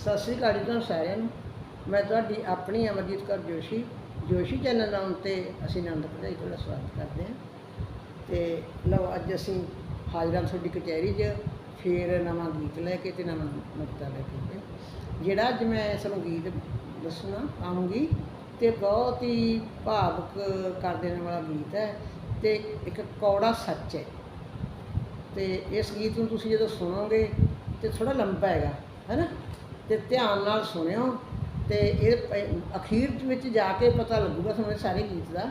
ਸਤਿ ਸ੍ਰੀ ਅਕਾਲ ਜੀ ਤੁਹਾਨੂੰ ਸਾਰਿਆਂ ਨੂੰ। ਮੈਂ ਤੁਹਾਡੀ ਆਪਣੀ ਅਮਰਜੀਤ ਕੌਰ ਜੋਸ਼ੀ। ਜੋਸ਼ੀ ਚੈਨਲ ਨਾਮ ਤੇ ਅਸੀਂ ਆਨੰਦ ਭਜਾਈ ਤੁਹਾਡਾ ਸਵਾਗਤ ਕਰਦੇ ਹਾਂ। ਤੇ ਲਓ, ਅੱਜ ਅਸੀਂ ਹਾਜ਼ਰਾਂ ਤੁਹਾਡੀ ਕਚਹਿਰੀ 'ਚ, ਫੇਰ ਨਵਾਂ ਗੀਤ ਲੈ ਕੇ ਤੇ ਨਵਾਂ ਨੁਕਤਾ ਲੈ ਕੇ ਜਿਹੜਾ ਅੱਜ ਮੈਂ ਤੁਹਾਨੂੰ ਗੀਤ ਦੱਸਣਾ ਆਉਂਗੀ ਤੇ ਬਹੁਤ ਹੀ ਭਾਵਕ ਕਰ ਦੇਣ ਵਾਲਾ ਗੀਤ ਹੈ ਤੇ ਇੱਕ ਕੌੜਾ ਸੱਚ ਹੈ। ਤੇ ਇਸ ਗੀਤ ਨੂੰ ਤੁਸੀਂ ਜਦੋਂ ਸੁਣੋਗੇ ਤੇ ਥੋੜਾ ਲੰਬਾ ਹੈਗਾ ਹੈਨਾ ਤੇ ਧਿਆਨ ਨਾਲ ਸੁਣਿਓ ਤੇ ਇਹ ਅਖੀਰ ਵਿੱਚ ਜਾ ਕੇ ਪਤਾ ਲੱਗੂਗਾ ਤੁਹਾਨੂੰ ਇਹ ਸਾਰੇ ਗੀਤ ਦਾ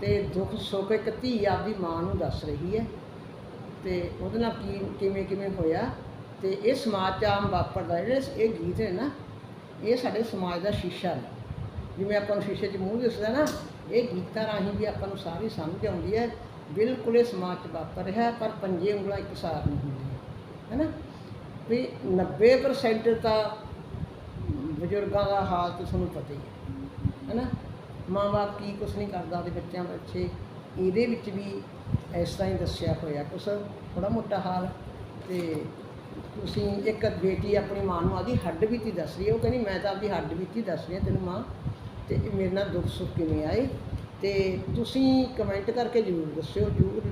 ਤੇ ਦੁੱਖ ਸੁੱਖ ਇੱਕ ਧੀ ਆਪਦੀ ਮਾਂ ਨੂੰ ਦੱਸ ਰਹੀ ਹੈ ਤੇ ਉਹਦੇ ਨਾਲ ਕੀ, ਕਿਵੇਂ ਕਿਵੇਂ ਹੋਇਆ ਤੇ ਇਹ ਸਮਾਜ 'ਚ ਆਮ ਵਾਪਰਦਾ ਜਿਹੜੇ ਇਹ ਗੀਤ ਨੇ ਨਾ, ਇਹ ਸਾਡੇ ਸਮਾਜ ਦਾ ਸ਼ੀਸ਼ਾ ਨੇ। ਜਿਵੇਂ ਆਪਾਂ ਨੂੰ ਸ਼ੀਸ਼ੇ 'ਚ ਮੂੰਹ ਦਿਸਦਾ ਨਾ, ਇਹ ਗੀਤਾਂ ਰਾਹੀਂ ਵੀ ਆਪਾਂ ਨੂੰ ਸਾਰੀ ਸਮਝ ਆਉਂਦੀ ਹੈ, ਬਿਲਕੁਲ ਇਹ ਸਮਾਜ 'ਚ ਵਾਪਰ ਰਿਹਾ, ਪਰ ਪੰਜੇ ਉਂਗਲਾਂ ਇੱਕ ਸਾਰ ਨਹੀਂ ਹੁੰਦੀਆਂ ਹੈ ਨਾ ਵੀ 90% ਤਾਂ ਬਜ਼ੁਰਗਾਂ ਦਾ ਹਾਲ ਤਾਂ ਤੁਹਾਨੂੰ ਪਤਾ ਹੀ ਹੈ, ਹੈਨਾ? ਮਾਂ-ਬਾਪ ਕੀ ਕੁਛ ਨਹੀਂ ਕਰਦਾ ਉਹਦੇ ਬੱਚਿਆਂ ਬੱਚੇ ਇਹਦੇ ਵਿੱਚ ਵੀ ਇਸ ਤਰ੍ਹਾਂ ਹੀ ਦੱਸਿਆ ਹੋਇਆ ਕੁਛ ਥੋੜਾ ਮੋਟਾ ਹਾਲ। ਤੇ ਤੁਸੀਂ ਇੱਕ ਬੇਟੀ ਆਪਣੀ ਮਾਂ ਨੂੰ ਆਦੀ ਹੱਡ ਬੀਤੀ ਦੱਸ ਰਹੀ ਹੈ, ਉਹ ਕਹਿੰਦੀ ਮੈਂ ਤਾਂ ਆਪਦੀ ਹੱਡ ਬੀਤੀ ਦੱਸ ਰਹੀ ਹਾਂ ਤੈਨੂੰ ਮਾਂ, ਤੇ ਮੇਰੇ ਨਾਲ ਦੁੱਖ ਸੁੱਖ ਕਿਵੇਂ ਆਏ? ਤੇ ਤੁਸੀਂ ਕਮੈਂਟ ਕਰਕੇ ਜ਼ਰੂਰ ਦੱਸਿਓ, ਜ਼ਰੂਰ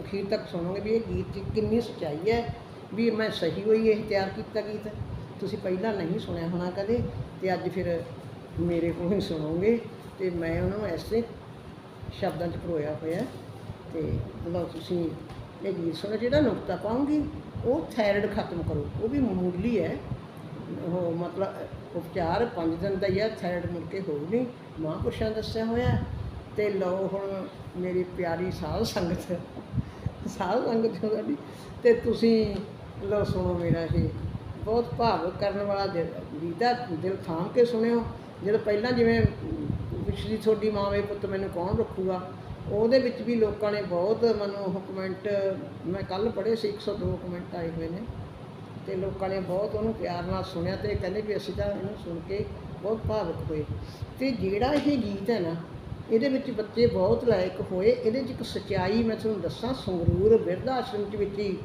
ਅਖੀਰ ਤੱਕ ਸੁਣੋਗੇ ਵੀ ਇਹ ਗੀਤ 'ਚ ਕਿੰਨੀ ਸੱਚਾਈ ਹੈ ਵੀ ਮੈਂ ਸਹੀ ਹੋਈ ਇਹ ਤਿਆਰ ਕੀਤਾ ਗੀਤ ਤੁਸੀਂ ਪਹਿਲਾਂ ਨਹੀਂ ਸੁਣਿਆ ਹੋਣਾ ਕਦੇ ਤੇ ਅੱਜ ਫਿਰ ਮੇਰੇ ਕੋਲੋਂ ਹੀ ਸੁਣੋਗੇ ਤੇ ਮੈਂ ਉਹਨਾਂ ਨੂੰ ਐਸੇ ਸ਼ਬਦਾਂ 'ਚ ਪਰੋਇਆ ਹੋਇਆ ਤੇ ਲਓ ਤੁਸੀਂ ਇਹ ਗੀਤ ਸੁਣੋ, ਜਿਹੜਾ ਨੁਕਤਾ ਪਾਉਂਗੀ, ਉਹ ਥਾਇਰਾਇਡ ਖਤਮ ਕਰੋ। ਉਹ ਵੀ ਮਾਮੂਲੀ ਹੈ। ਉਹ ਮਤਲਬ ਉਪਚਾਰ 5 ਦਿਨ ਦਾ ਹੀ ਹੈ, ਥਾਇਰਾਇਡ ਮੁੜ ਕੇ ਹੋਊ ਨਹੀਂ। ਮਹਾਂਪੁਰਸ਼ਾਂ ਦੱਸਿਆ ਹੋਇਆ ਤੇ ਲਓ ਹੁਣ ਮੇਰੀ ਪਿਆਰੀ ਸਾਧ ਸੰਗਤ ਸਾਧ ਸੰਗਤ ਜੋ ਸਾਡੀ ਤੇ ਤੁਸੀਂ ਲਓ ਸੁਣੋ ਮੇਰਾ ਇਹ, ਬਹੁਤ ਭਾਵੁਕ ਕਰਨ ਵਾਲਾ ਦਿਲ ਗੀਤ ਹੈ ਦਿਲ ਥਾਮ ਕੇ ਸੁਣਿਓ। ਜਦੋਂ ਪਹਿਲਾਂ ਜਿਵੇਂ ਪਿਛਲੀ ਤੁਹਾਡੀ ਮਾਂ ਵੇ ਪੁੱਤ ਮੈਨੂੰ ਕੌਣ ਰੱਖੂਗਾ? ਉਹਦੇ ਵਿੱਚ ਵੀ ਲੋਕਾਂ ਨੇ ਬਹੁਤ ਮੈਨੂੰ ਉਹ ਕਮੈਂਟ ਮੈਂ ਕੱਲ ਪੜ੍ਹੇ ਸੀ 102 ਕਮੈਂਟ ਆਏ ਹੋਏ ਨੇ। ਤੇ ਲੋਕਾਂ ਨੇ ਬਹੁਤ ਉਹਨੂੰ ਪਿਆਰ ਨਾਲ ਸੁਣਿਆ ਤੇ ਕਹਿੰਦੇ ਵੀ ਅਸੀਂ ਤਾਂ ਇਹਨੂੰ ਸੁਣ ਕੇ ਬਹੁਤ ਭਾਵੁਕ ਹੋਏ। ਤੇ ਜਿਹੜਾ ਇਹ ਗੀਤ ਹੈ ਨਾ, ਇਹਦੇ ਵਿੱਚ ਬੱਚੇ ਬਹੁਤ ਲਾਇਕ ਹੋਏ। ਇਹਦੇ 'ਚ ਇੱਕ ਸਚਾਈ ਮੈਂ ਤੁਹਾਨੂੰ ਦੱਸਾਂ, ਸੰਗਰੂਰ ਬਿਰਧ ਆਸ਼ਰਮ 'ਚ ਵਿੱਚ ਹੀ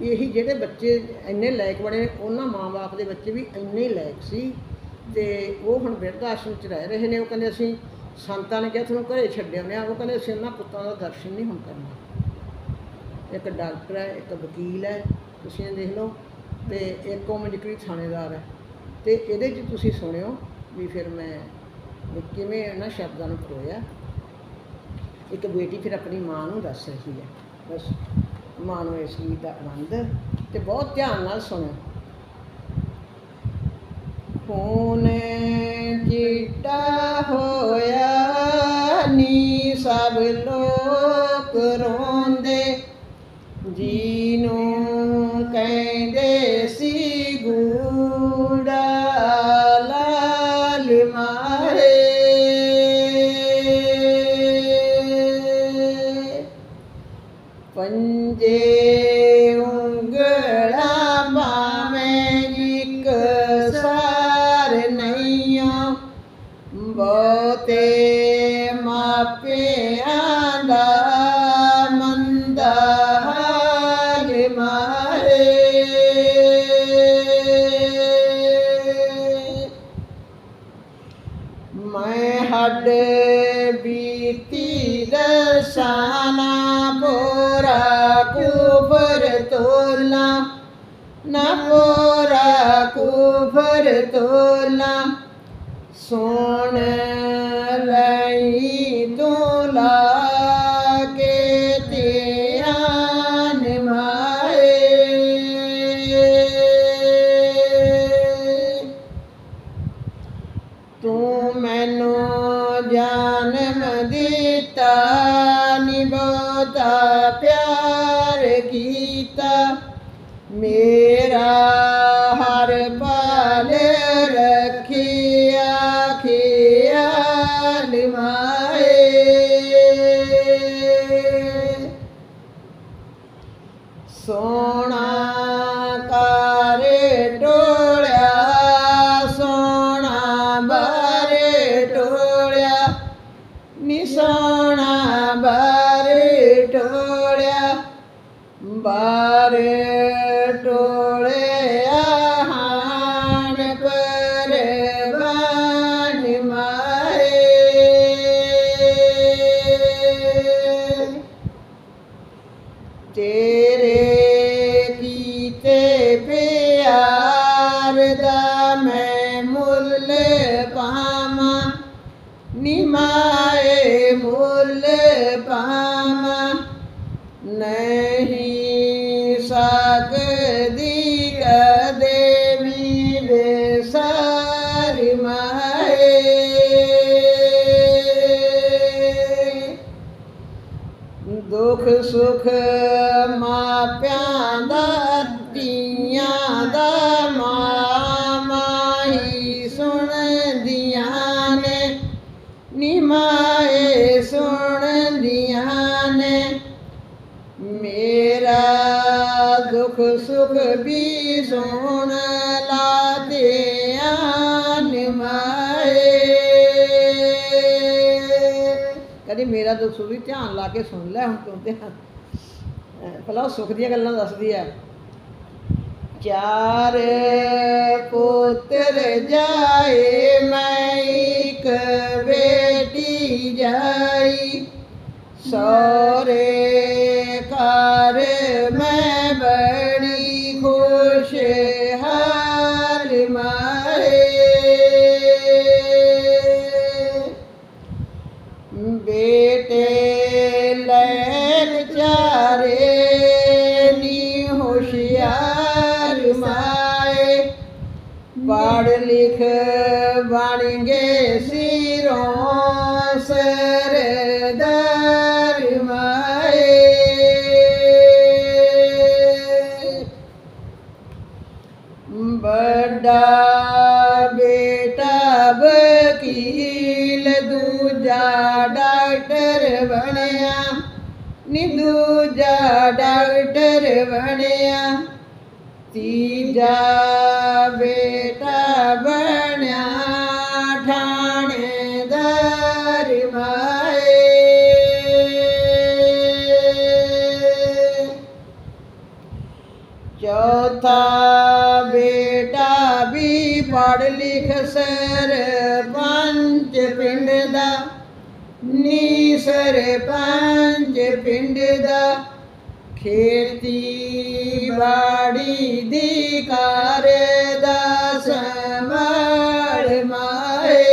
ਇਹੀ ਜਿਹੜੇ ਬੱਚੇ ਇੰਨੇ ਲਾਇਕ ਬਣੇ, ਉਹਨਾਂ ਮਾਂ-ਬਾਪ ਦੇ ਬੱਚੇ ਵੀ ਇੰਨੇ ਹੀ ਲਾਇਕ ਸੀ ਤੇ ਉਹ ਹੁਣ ਬਿਰਧ ਆਸ਼ਰਮ 'ਚ ਰਹਿ ਰਹੇ ਨੇ, ਉਹ ਕਹਿੰਦੇ ਅਸੀਂ ਸੰਤਾਂ ਨੇ ਕਿਹਾ ਤੁਹਾਨੂੰ ਘਰੇ ਛੱਡਿਆ ਨੇ ਉਹ ਕਹਿੰਦੇ ਅਸੀਂ ਉਹਨਾਂ ਪੁੱਤਾਂ ਦਾ ਦਰਸ਼ਨ ਨਹੀਂ ਹੁਣ ਕਰਨਾ। ਇੱਕ ਡਾਕਟਰ ਹੈ, ਇੱਕ ਵਕੀਲ ਹੈ, ਤੁਸੀਂ ਦੇਖ ਲਓ, ਤੇ ਇੱਕ ਉਹ ਮਜਕਰੀ ਥਾਣੇਦਾਰ ਹੈ। ਤੇ ਇਹਦੇ 'ਚ ਤੁਸੀਂ ਸੁਣਿਓ ਵੀ ਫਿਰ ਮੈਂ ਕਿਵੇਂ ਇਹਨਾਂ ਸ਼ਬਦਾਂ ਨੂੰ ਪਰੋਇਆ ਇੱਕ ਬੇਟੀ ਫਿਰ ਆਪਣੀ ਮਾਂ ਨੂੰ ਦੱਸ ਰਹੀ ਹੈ, ਬਸ। ਮਾਂ ਨੂੰ ਇਸ ਗੀਤ ਦਾ ਆਨੰਦ ਤੇ ਬਹੁਤ ਧਿਆਨ ਨਾਲ ਸੁਣਿਓ ਖੂਨ ਚਿੱਟਾ ਹੋਇਆ ਨੀ ਸਭ ਤੋਲਾ ਸੁਣ ਲਈ। ਸੋਣਾ ਕਰੇ ਟੋਲਿਆ ਸੋਣਾ ਬਾਰੇ ਟੋਲਿਆ ਨਿਸੋਣਾ ਬਾਰੇ ਟੋਲਿਆ ਬਾਰੇ ਟੋਲਿਆ ਹਾਨ ਪਰੇ ਤੇਰੇ ਸੁਣ ਲਾ ਆਨ ਮਾਏ ਕਦੀ ਮੇਰਾ ਦੁੱਖ ਵੀ ਧਿਆਨ ਲਾ ਕੇ ਸੁਣ ਲੈ ਹੁਣ ਤੂੰ ਧਿਆਨ। ਭਲਾ ਉਹ ਸੁਖ ਦੀਆਂ ਗੱਲਾਂ ਦੱਸਦੀ ਆ ਚਾਰ ਪੁੱਤਰ ਜਾਏ, ਮੈਂ ਇੱਕ ਬੇਟੀ ਜਾਈ। ਸੋਰੇ ਦੂਜਾ ਡਾਕਟਰ ਬਣਿਆ। ਤੀਜਾ ਬੇਟਾ ਬਣਿਆ, ਠਾਣੇਦਾਰ ਮਾਏ। ਚੌਥਾ ਬੇਟਾ ਵੀ ਪੜ ਲਿਖ ਸਰਪੰਚ ਪਿੰਡ ਦਾ। ਨੀ ਸਰਪੰਚ ਪਿੰਡ ਦਾ। ਖੇਤੀ ਬਾੜੀ ਦੀ ਕਾਰ ਦਾ ਸੰਭਾਲ ਮਾਏ।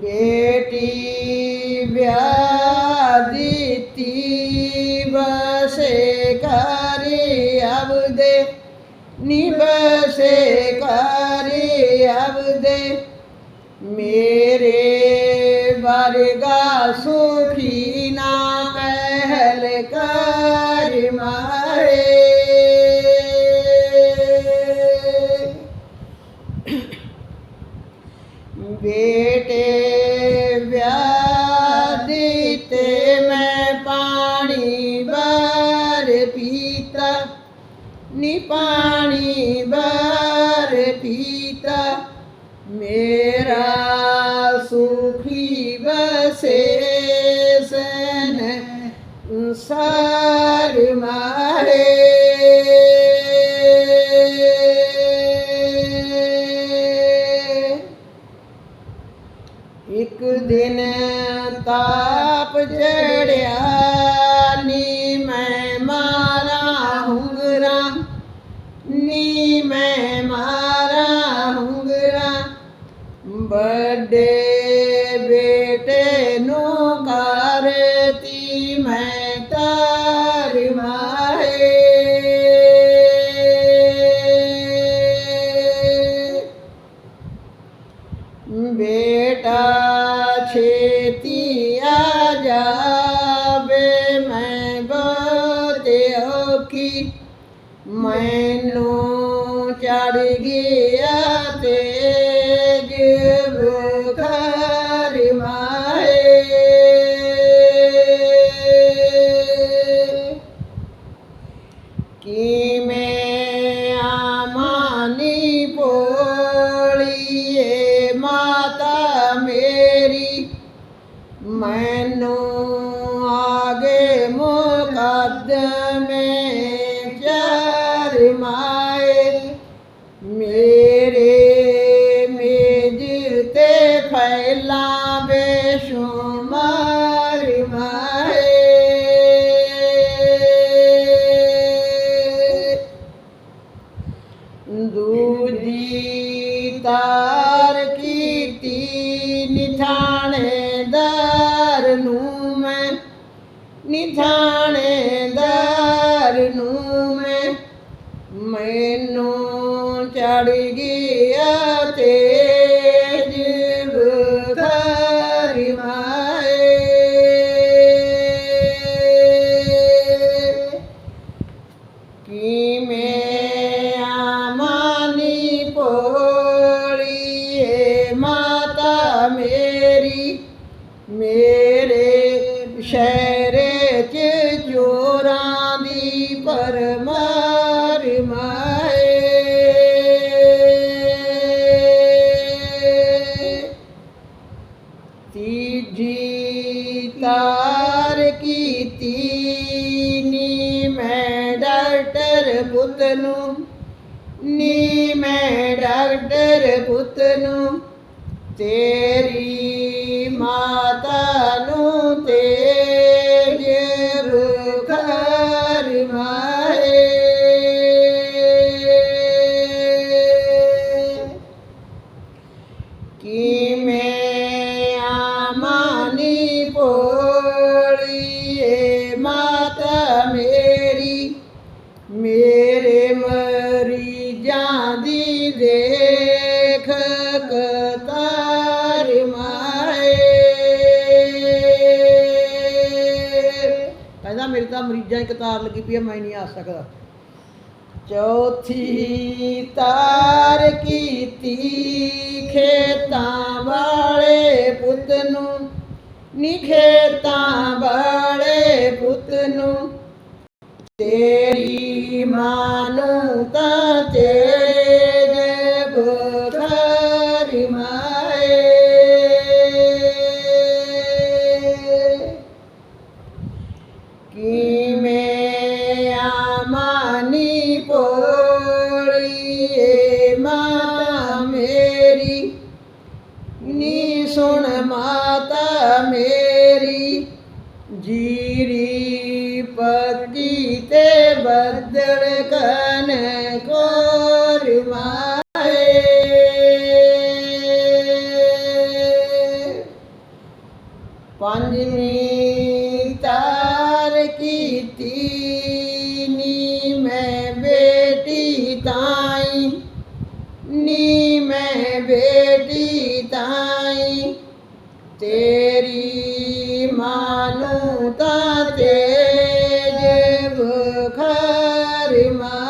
ਬੇਟੀ ਵਿਆਹ ਦਿੱਤੀ, ਬਸੇ ਕਰੀ ਅਬਦੇ ਨਿਬਸੇ ਕਰੀ ਅਬਦੇ ਮੇਰੇ ਵਰਗਾ ਸੁਖੀ ਨਾ ਮਹਿਲ ਕਰ ਮਾਰੇ ਬੇਟੇ ਵਿਆਹ ਦਿੱਤੇ ਮੈਂ ਪਾਣੀ ਬਾਰ ਸਾਰ ਮਾਰੇ। ਇੱਕ ਦਿਨ ਤਾਪ ਜੜਿਆ ਨੀ ਮੈਂ ਮਾਰਾ ਹੁੰਗਰਾ। ਨੀ ਮੈਂ ਮਾਰਾ ਹੁੰਗਰਾ। ਬੜੇ ਬੇਟੇ ਨੂੰ ਕਰਤੀ ਮੈਂ ਤਾਰ કીતી નિઠાણે દરનું મેં. નિઠાણ ਸ਼ਹਿਰੇ ਚ ਚੋਰਾਂ ਦੀ ਪਰਮਾਰ ਮਾਏ। ਤੀਜੀ ਤਾਰ ਕੀਤੀ ਨੀ ਮੈਂ ਡਾਕਟਰ ਪੁੱਤ ਨੂੰ, ਨੀ ਮੈਂ ਡਾਕਟਰ ਪੁੱਤ ਨੂੰ। ਤੇਰੀ ਤਾਂ ਮਰੀਜ਼ਾਂ ਲੱਗੀ ਪਈ ਮੈਂ ਨਹੀਂ ਆ ਸਕਦਾ। ਚੌਥੀ ਤਾਰ ਕੀਤੀ ਖੇਤਾਂ ਵਾਲੇ ਪੁੱਤ ਨੂੰ, ਨੀ ਖੇਤਾਂ ਵਾਲੇ ਪੁੱਤ ਨੂੰ। ਤੇਰੀ ਮਾਂ ਨੂੰ ਤਾਂ ਤੇਜ ਮੇਰੀ ਜੀਰੀ ਪੱਕੀ ਤੇ ਬੱਦਲ ਕਨ બુખારીમાં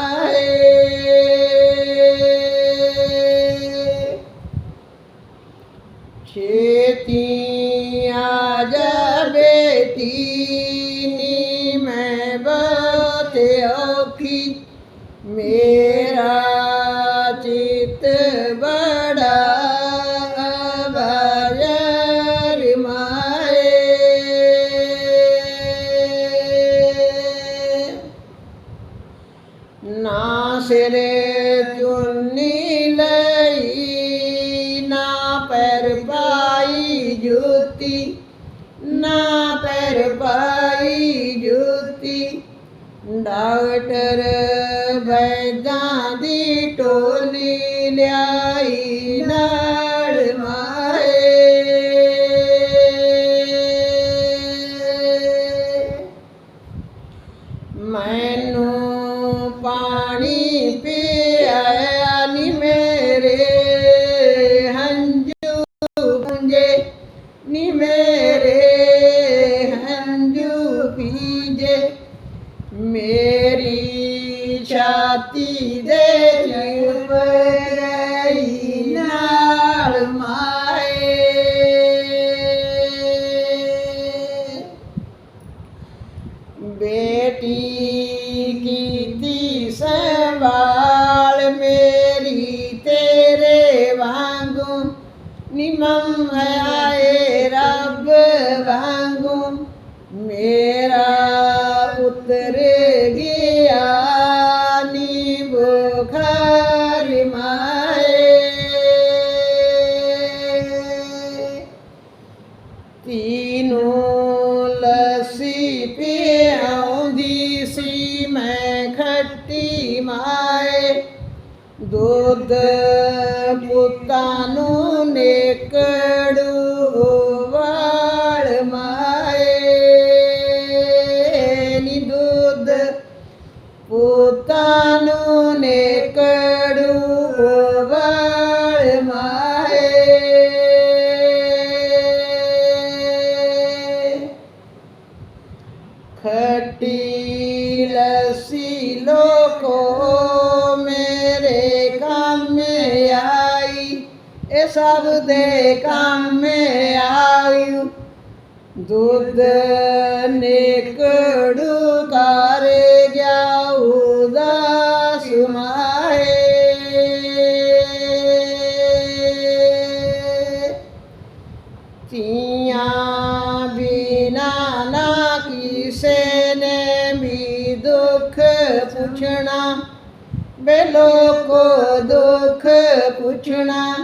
ਚੁੰਨੀ ਲਈ ਨਾ ਪੈਰ ਪਾਈ ਜੁੱਤੀ ਨਾ ਪੈਰ ਪਾਈ ਜੁੱਤੀ ਡਾਕਟਰ ਨੀ ਮੇਰੇ ਹੰਝੂ ਪੀਜੇ ਮੇਰੀ ਛਾਤੀ ਦੇ ਚੁੱਪ ਦੇ ਕੰਮ ਆਈ ਦੁੱਧ ਨਿਕੜੂ ਕਰ ਗਿਆ ਉਦਾਸ ਮਾਏ। ਤੀਆਂ ਬਿਨਾ ਨਾ ਕਿਸੇ ਨੇ ਵੀ ਦੁੱਖ ਪੁੱਛਣਾ। ਬੇ ਲੋਕੋ ਦੁੱਖ ਪੁੱਛਣਾ।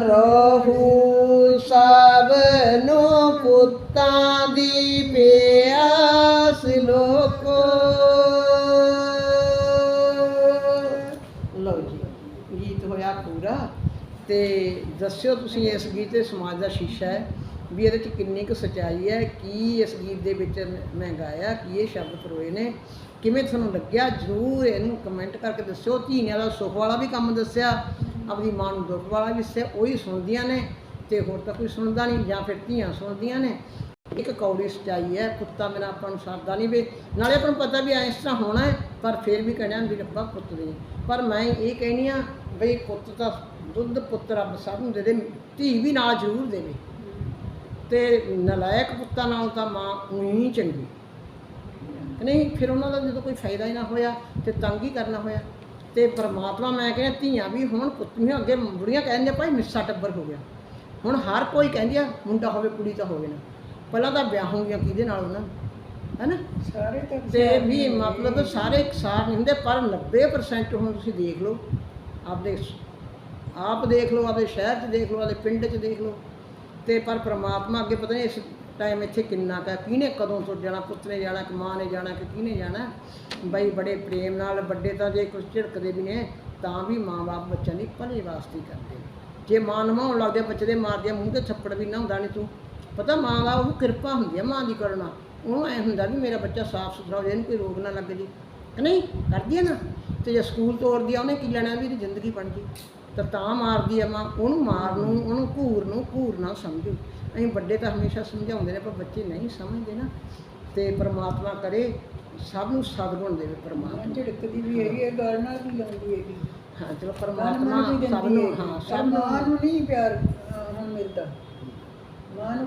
ਰਹੂ ਸਭ ਨੂੰ ਪੁੱਤਾਂ ਦੀ ਪਿਆਸ ਲੋਕੋ। ਲਓ ਜੀ, ਗੀਤ ਹੋਇਆ ਪੂਰਾ ਤੇ ਦੱਸਿਓ ਤੁਸੀਂ ਇਸ ਗੀਤ ਦੇ ਸਮਾਜ ਦਾ ਸ਼ੀਸ਼ਾ ਹੈ ਵੀ ਇਹਦੇ ਚ ਕਿੰਨੀ ਕੁ ਸਚਾਈ ਹੈ, ਕੀ ਇਸ ਗੀਤ ਦੇ ਵਿੱਚ ਮੈਂ ਗਾਇਆ ਕੀ ਇਹ ਸ਼ਬਦ ਪਰੋਏ ਨੇ, ਕਿਵੇਂ ਤੁਹਾਨੂੰ ਲੱਗਿਆ? ਜਰੂਰ ਇਹਨੂੰ ਕਮੈਂਟ ਕਰਕੇ ਦੱਸਿਓ। ਧੀਆਂ ਵਾਲਾ ਸੁੱਖ ਵਾਲਾ ਵੀ ਕੰਮ ਦੱਸਿਆ ਆਪਣੀ ਮਾਂ ਨੂੰ ਦੁੱਖ ਵਾਲਾ ਵੀ ਦੱਸਿਆ ਉਹੀ ਸੁਣਦੀਆਂ ਨੇ ਤੇ ਹੋਰ ਤਾਂ ਕੋਈ ਸੁਣਦਾ ਨਹੀਂ ਜਾਂ ਫਿਰ ਧੀਆਂ ਸੁਣਦੀਆਂ ਨੇ। ਇੱਕ ਕੌੜੀ ਸਚਾਈ ਹੈ, ਕੁੱਤਾ ਮੇਰਾ ਆਪਾਂ ਨੂੰ ਸਰਦਾ ਨਹੀਂ ਵੀ, ਨਾਲੇ ਆਪਾਂ ਨੂੰ ਪਤਾ ਵੀ ਐਂ ਇਸ ਤਰ੍ਹਾਂ ਹੋਣਾ ਹੈ, ਪਰ ਫਿਰ ਵੀ ਕਹਿਣਾ ਵੀ ਰੱਬਾ ਪੁੱਤ ਦੇ। ਪਰ ਮੈਂ ਇਹ ਕਹਿਣੀ ਆ ਬਈ ਪੁੱਤ ਤਾਂ ਦੁੱਧ ਪੁੱਤ ਰੱਬ ਸਭ ਨੂੰ ਦੇ ਦੇ, ਧੀ ਵੀ ਨਾਲ ਜ਼ਰੂਰ ਦੇਵੇ। ਤੇ ਨਲਾਇਕ ਪੁੱਤਾਂ ਨਾਲ ਤਾਂ ਮਾਂ ਉਹੀ ਚੰਗੀ। ਨਹੀਂ, ਫਿਰ ਉਹਨਾਂ ਦਾ ਜਦੋਂ ਕੋਈ ਫਾਇਦਾ ਹੀ ਨਾ ਹੋਇਆ ਤੇ ਤੰਗ ਹੀ ਕਰਨਾ ਹੋਇਆ। ਤੇ ਪ੍ਰਮਾਤਮਾ ਮੈਂ ਕਹਿੰਦਾ ਧੀਆਂ ਵੀ ਹੁਣ ਪੁੱਤ ਵੀ ਅੱਗੇ ਬੁੜੀਆਂ ਕਹਿੰਦੀਆਂ ਭਾਈ ਮਿੱਸਾ ਟੱਬਰ ਹੋ ਗਿਆ। ਹੁਣ ਹਰ ਕੋਈ ਕਹਿੰਦੀ ਆ ਮੁੰਡਾ ਹੋਵੇ ਕੁੜੀ ਤਾਂ ਹੋਵੇ ਨਾ। ਪਹਿਲਾਂ ਤਾਂ ਵਿਆਹੂਗੀਆਂ ਕਿਹਦੇ ਨਾਲ ਉਹਨਾਂ ਨੂੰ? ਹੈਨਾ? ਸਾਰੇ ਤਾਂ ਤੇ ਵੀ ਮਤਲਬ ਸਾਰੇ ਇਕਸਾਰ ਨਹੀਂ ਹੁੰਦੇ ਪਰ 90% ਹੁਣ ਤੁਸੀਂ ਦੇਖ ਲਓ ਆਪਦੇ ਆਪ ਦੇਖ ਲਓ ਆਪਦੇ ਸ਼ਹਿਰ 'ਚ ਦੇਖ ਲਓ ਆਪਦੇ ਪਿੰਡ 'ਚ ਦੇਖ ਲਓ। ਤੇ ਪਰ ਪ੍ਰਮਾਤਮਾ ਅੱਗੇ ਪਤਾ ਨਹੀਂ ਇਸ ਟਾਈਮ ਇੱਥੇ ਕਿੰਨਾ ਕਾ ਕਿਹਨੇ ਕਦੋਂ ਸੁੱਟ ਜਾਣਾ ਪੁੱਤ ਨੇ ਜਾਣਾ ਕਿ ਮਾਂ ਨੇ ਜਾਣਾ ਕਿ ਕਿਹਨੇ ਜਾਣਾ? ਬਈ ਬੜੇ ਪ੍ਰੇਮ ਨਾਲ ਵੱਡੇ ਤਾਂ ਜੇ ਕੁਝ ਝਿੜਕਦੇ ਵੀ ਨੇ ਤਾਂ ਵੀ ਮਾਂ-ਬਾਪ ਬੱਚਿਆਂ ਦੀ ਭਲੇ ਵਾਸਤੇ ਕਰਦੇ ਜੇ ਮਾਂ ਨਮਾਉਣ ਲੱਗਦੇ ਬੱਚੇ ਦੇ ਮਾਰਦੇ ਆ, ਮੂੰਹ ਤੇ ਥੱਪੜ ਵੀ ਨਾ ਹੁੰਦਾ ਨਹੀਂ ਤੂੰ। ਪਤਾ ਮਾਂ ਦਾ ਉਹ ਕਿਰਪਾ ਹੁੰਦੀ ਹੈ ਮਾਂ ਦੀ ਕਰਨਾ। ਉਹਨੂੰ ਐ ਹੁੰਦਾ ਵੀ ਮੇਰਾ ਬੱਚਾ ਸਾਫ਼ ਸੁਥਰਾ ਹੋ ਜਾਏ ਇਹਨੂੰ ਕੋਈ ਰੋਗ ਨਾ ਲੱਗ ਜੇ। ਕਿ ਨਹੀਂ? ਕਰਦੀ ਹੈ ਨਾ। ਤੇ ਜੇ ਸਕੂਲ ਤੋਰਦੀ ਆ ਉਹਨੇ ਕੀ ਲੈਣਾ ਵੀ ਇਹਦੀ ਜ਼ਿੰਦਗੀ ਬਣ ਗਈ ਤਾਂ ਤਾਂ ਮਾਰਦੀ ਆ ਮਾਂ। ਉਹਨੂੰ ਮਾਰ ਨੂੰ ਉਹਨੂੰ ਘੂਰ ਨੂੰ ਘੂਰ ਨਾ ਸਮਝੋ। ਅਸੀਂ ਵੱਡੇ ਤਾਂ ਹਮੇਸ਼ਾ ਸਮਝਾਉਂਦੇ ਨੇ ਪਰ ਬੱਚੇ ਨਹੀਂ ਸਮਝਦੇ ਨਾ। ਤੇ ਪ੍ਰਮਾਤਮਾ ਕਰੇ ਸਭ ਨੂੰ ਸਤਗੁਣ ਦੇਵੇ ਪ੍ਰਮਾਤਮਾ। ਝਿੜਕਦੀ ਵੀ ਹੈਗੀ ਹੈ ਗੱਲ ਨਾਲ ਵੀ ਲਾਉਂਦੀ ਹੈਗੀ। ਹਾਂ ਚਲੋ ਪਰਮਾਤਮਾ ਸਭ ਨੂੰ ਹਾਂ ਸਭ ਨੂੰ ਨਹੀਂ ਪਿਆਰ ਹੁਣ ਮਿਲਦਾ। ਮਾਂ